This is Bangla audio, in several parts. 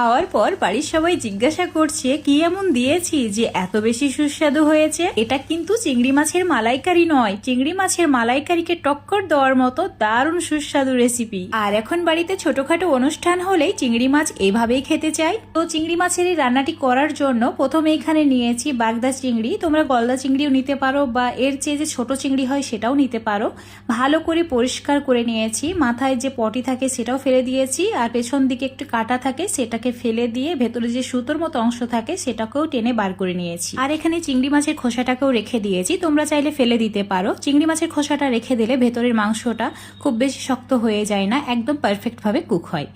খাওয়ার পর বাড়ির সবাই জিজ্ঞাসা করছে, কি এমন দিয়েছি যে এত বেশি সুস্বাদু হয়েছে? এটা কিন্তু চিংড়ি মাছের মালাইকারি নয়। চিংড়ি মাছের মালাইকারিকে টক্কর দেওয়ার মতো দারুণ সুস্বাদু রেসিপি। আর এখন বাড়িতে ছোটখাটো অনুষ্ঠান হলেই চিংড়ি মাছ এইভাবেই খেতে চাই। তো চিংড়ি মাছের এই রান্নাটি করার জন্য প্রথমে এখানে নিয়েছি বাগদা চিংড়ি। তোমরা গলদা চিংড়িও নিতে পারো বা এর চেয়ে যে ছোট চিংড়ি হয় সেটাও নিতে পারো। ভালো করে পরিষ্কার করে নিয়েছি। মাথায় যে পটি থাকে সেটাও ফেলে দিয়েছি। আর পেছন দিকে একটু কাটা থাকে সেটাকে ফেলে দিয়ে ভেতরে যে সুতোর মতো অংশ থাকে সেটাকেও টেনে বার করে নিয়েছি। আর এখানে চিংড়ি মাছের খোসাটাকেও রেখে দিয়েছি। তোমরা চাইলে ফেলে দিতে পারো। চিংড়ি মাছের খোসাটা রেখে দিলে ভেতরের মাংসটা খুব বেশি শক্ত হয়ে যায় না, একদম পারফেক্ট ভাবে কুক হয়।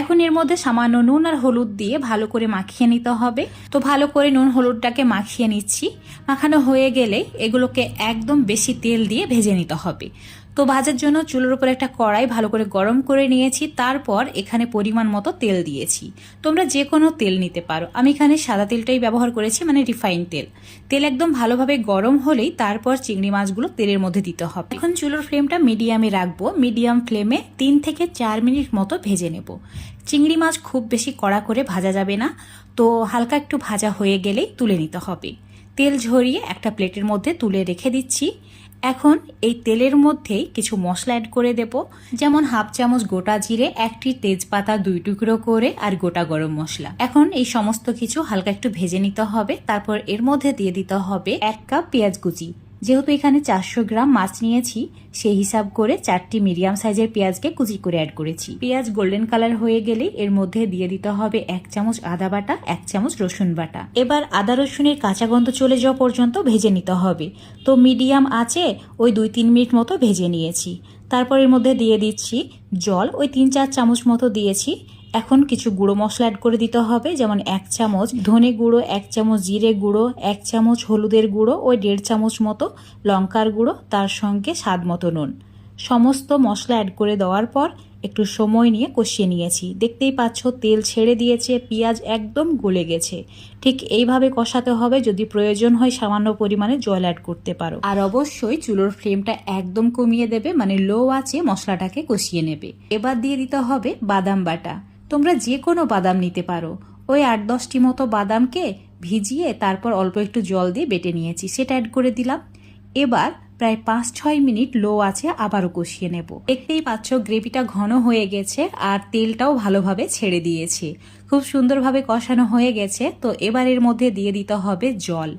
এখন এর মধ্যে সামান্য নুন আর হলুদ দিয়ে ভালো করে মাখিয়ে নিতে হবে। তো ভালো করে নুন হলুদটাকে মাখিয়ে নিচ্ছি। মাখানো হয়ে গেলে এগুলোকে একদম বেশি তেল দিয়ে ভেজে নিতে হবে। তো ভাজার জন্য চুলোর উপর একটা কড়াই ভালো করে গরম করে নিয়েছি, তারপর এখানে পরিমাণ মতো তেল দিয়েছি। তোমরা যে কোনো তেল নিতে পারো। আমি এখানে সাদা তেলটাই ব্যবহার করেছি মানে রিফাইন তেল। তেল একদম ভালোভাবে গরম হলেই তারপর চিংড়ি মাছগুলো তেলের মধ্যে দিতে হবে। এখন চুলোর ফ্লেমটা মিডিয়ামে রাখব। মিডিয়াম ফ্লেমে তিন থেকে চার মিনিট মতো ভেজে নেব। চিংড়ি মাছ খুব বেশি কড়া করে ভাজা যাবে না। তো হালকা একটু ভাজা হয়ে গেলেই তুলে নিতে হবে। তেল ঝরিয়ে একটা প্লেটের মধ্যে তুলে রেখে দিচ্ছি। এখন এই তেলের মধ্যেই কিছু মশলা অ্যাড করে দেব। যেমন হাফ চামচ গোটা জিরে, একটি তেজপাতা দুই টুকরো করে, আর গোটা গরম মশলা। এখন এই সমস্ত কিছু হালকা একটু ভেজে নিতে হবে। তারপর এর মধ্যে দিয়ে দিতে হবে এক কাপ পেঁয়াজ কুচি। যেহেতু এখানে চারশো গ্রাম মাছ নিয়েছি, সেই হিসাব করে চারটি মিডিয়াম সাইজের পেঁয়াজকে কুচি করে অ্যাড করেছি। পেঁয়াজ গোল্ডেন কালার হয়ে গেলেই এর মধ্যে দিয়ে দিতে হবে এক চামচ আদা বাটা, এক চামচ রসুন বাটা। এবার আদা রসুনের কাঁচা গন্ধ চলে যাওয়া পর্যন্ত ভেজে নিতে হবে। তো মিডিয়াম আছে, ওই দুই তিন মিনিট মতো ভেজে নিয়েছি। তারপর এর মধ্যে দিয়ে দিচ্ছি জল, ওই তিন চার চামচ মতো দিয়েছি। এখন কিছু গুঁড়ো মশলা অ্যাড করে দিতে হবে, যেমন এক চামচ ধনে গুঁড়ো, এক চামচ জিরে গুঁড়ো, এক চামচ হলুদের গুঁড়ো ওই দেড় চামচ মতো লঙ্কার গুঁড়ো, তার সঙ্গে স্বাদ মতো নুন। সমস্ত মশলা অ্যাড করে দেওয়ার পর একটু সময় নিয়ে কষিয়ে নিয়েছি। দেখতেই পাচ্ছ, তেল ছেড়ে দিয়েছে, পেঁয়াজ একদম গলে গেছে। ঠিক এইভাবে কষাতে হবে, যদি প্রয়োজন হয় সামান্য পরিমাণে জল অ্যাড করতে পারো। আর অবশ্যই চুলোর ফ্লেমটা একদম কমিয়ে দেবে মানে লো আছে মশলাটাকে কষিয়ে নেবে। এবার দিয়ে দিতে হবে বাদাম বাটা। তোমরা যে কোনো বাদাম নিতে পারো। ওই আট দশটি মতো বাদামকে ভিজিয়ে তারপর অল্প একটু জল দিয়ে বেটে নিয়েছি। সেটা অ্যাড করে দিলাম। এবার প্রায় পাঁচ ছয় মিনিট লো আছে, আবারও কষিয়ে নেব। দেখতেই পাচ্ছ, গ্রেভিটা ঘন হয়ে গেছে আর তেলটাও ভালোভাবে ছেড়ে দিয়েছে। খুব সুন্দরভাবে কষানো হয়ে গেছে, তো এবার এর মধ্যে দিয়ে দিতে হবে জল।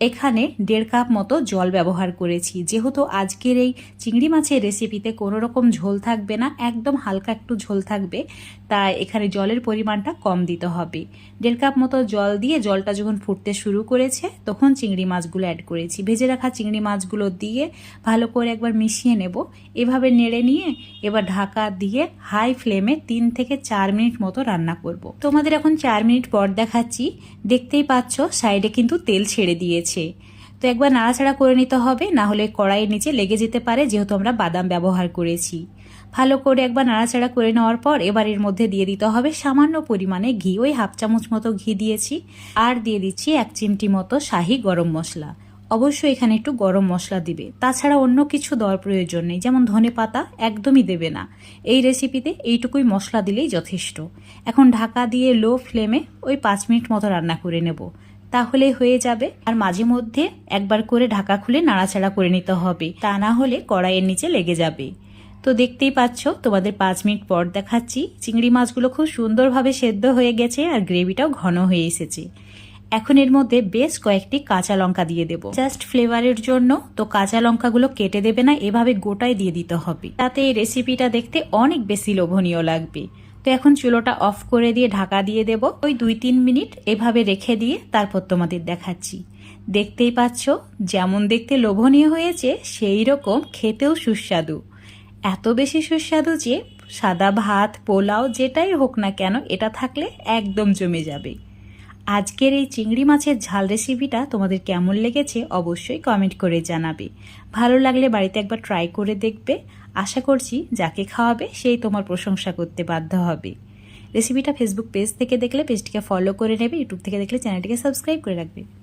এখানে দেড় কাপ মতো জল ব্যবহার করেছি। যেহেতু আজকের এই চিংড়ি মাছের রেসিপিতে কোনো রকম ঝোল থাকবে না, একদম হালকা একটু ঝোল থাকবে, তাই এখানে জলের পরিমাণটা কম দিতে হবে। দেড় কাপ মতো জল দিয়ে জলটা যখন ফুটতে শুরু করেছে, তখন চিংড়ি মাছগুলো অ্যাড করেছি। ভেজে রাখা চিংড়ি মাছগুলো দিয়ে ভালো করে একবার মিশিয়ে নেব। এভাবে নেড়ে নিয়ে এবার ঢাকা দিয়ে হাই ফ্লেমে তিন থেকে চার মিনিট মতো রান্না করব। তোমাদের এখন চার মিনিট পর দেখাচ্ছি। দেখতেই পাচ্ছ সাইডে কিন্তু তেল ছেড়ে দিয়েছে। তো একবার নাড়াচাড়া করে নিতে হবে, না হলে কড়াইয়ের নিচে লেগে যেতে পারে, যেহেতু আমরা বাদাম ব্যবহার করেছি। ভালো করে একবার নাড়াচাড়া করে নেওয়ার পর এবার এর মধ্যে দিয়ে দিতে হবে সামান্য পরিমাণে ঘি। ওই হাফ চামচ মতো ঘি দিয়েছি আর দিয়ে দিচ্ছি এক চিমটি মতো শাহি গরম মশলা। অবশ্যই এখানে একটু গরম মশলা দিবে। তাছাড়া অন্য কিছু দেওয়ার প্রয়োজন নেই, যেমন ধনে পাতা একদমই দেবে না। এই রেসিপিতে এইটুকুই মশলা দিলেই যথেষ্ট। এখন ঢাকা দিয়ে লো ফ্লেমে ওই পাঁচ মিনিট মতো রান্না করে নেব। তাহলে হয়ে যাবে। আর মাঝে মধ্যে একবার করে ঢাকা খুলে নাড়াচাড়া করে নিতে হবে। তা না হলে কড়াইয়ের নিচে লেগে যাবে। তো দেখতেই পাচ্ছ, তোমাদের পাঁচ মিনিট পর দেখাচ্ছি। চিংড়ি মাছগুলো খুব সুন্দরভাবে সেদ্ধ হয়ে গেছে আর গ্রেভিটাও ঘন হয়ে এসেছে। এখন এর মধ্যে বেশ কয়েকটি কাঁচা লঙ্কা দিয়ে দেবো। জাস্ট ফ্লেভারের জন্য তো কাঁচা লঙ্কাগুলো কেটে দেবে না, এভাবে গোটায় দিয়ে দিতে হবে। তাতে এই রেসিপিটা দেখতে অনেক বেশি লোভনীয় লাগবে। তো এখন চুলোটা অফ করে দিয়ে ঢাকা দিয়ে দেব। ওই দুই তিন মিনিট এভাবে রেখে দিয়ে তারপর তোমাদের দেখাচ্ছি। দেখতেই পাচ্ছ, যেমন দেখতে লোভনীয় হয়েছে, সেই রকম খেতেও সুস্বাদু। এত বেশি সুস্বাদু যে সাদা ভাত, পোলাও, যেটাই হোক না কেন, এটা থাকলে একদম জমে যাবে। আজকের এই চিংড়ি মাছের ঝাল রেসিপিটা তোমাদের কেমন লেগেছে অবশ্যই কমেন্ট করে জানাবে। ভালো লাগলে বাড়িতে একবার ট্রাই করে দেখবে। আশা করছি যাকে খাওয়াবে সেই তোমার প্রশংসা করতে বাধ্য হবে। রেসিপিটা ফেসবুক পেজ থেকে দেখলে পেজটিকে ফলো করে নেবে ইউটিউব থেকে দেখলে চ্যানেলটিকে সাবস্ক্রাইব করে রাখবে।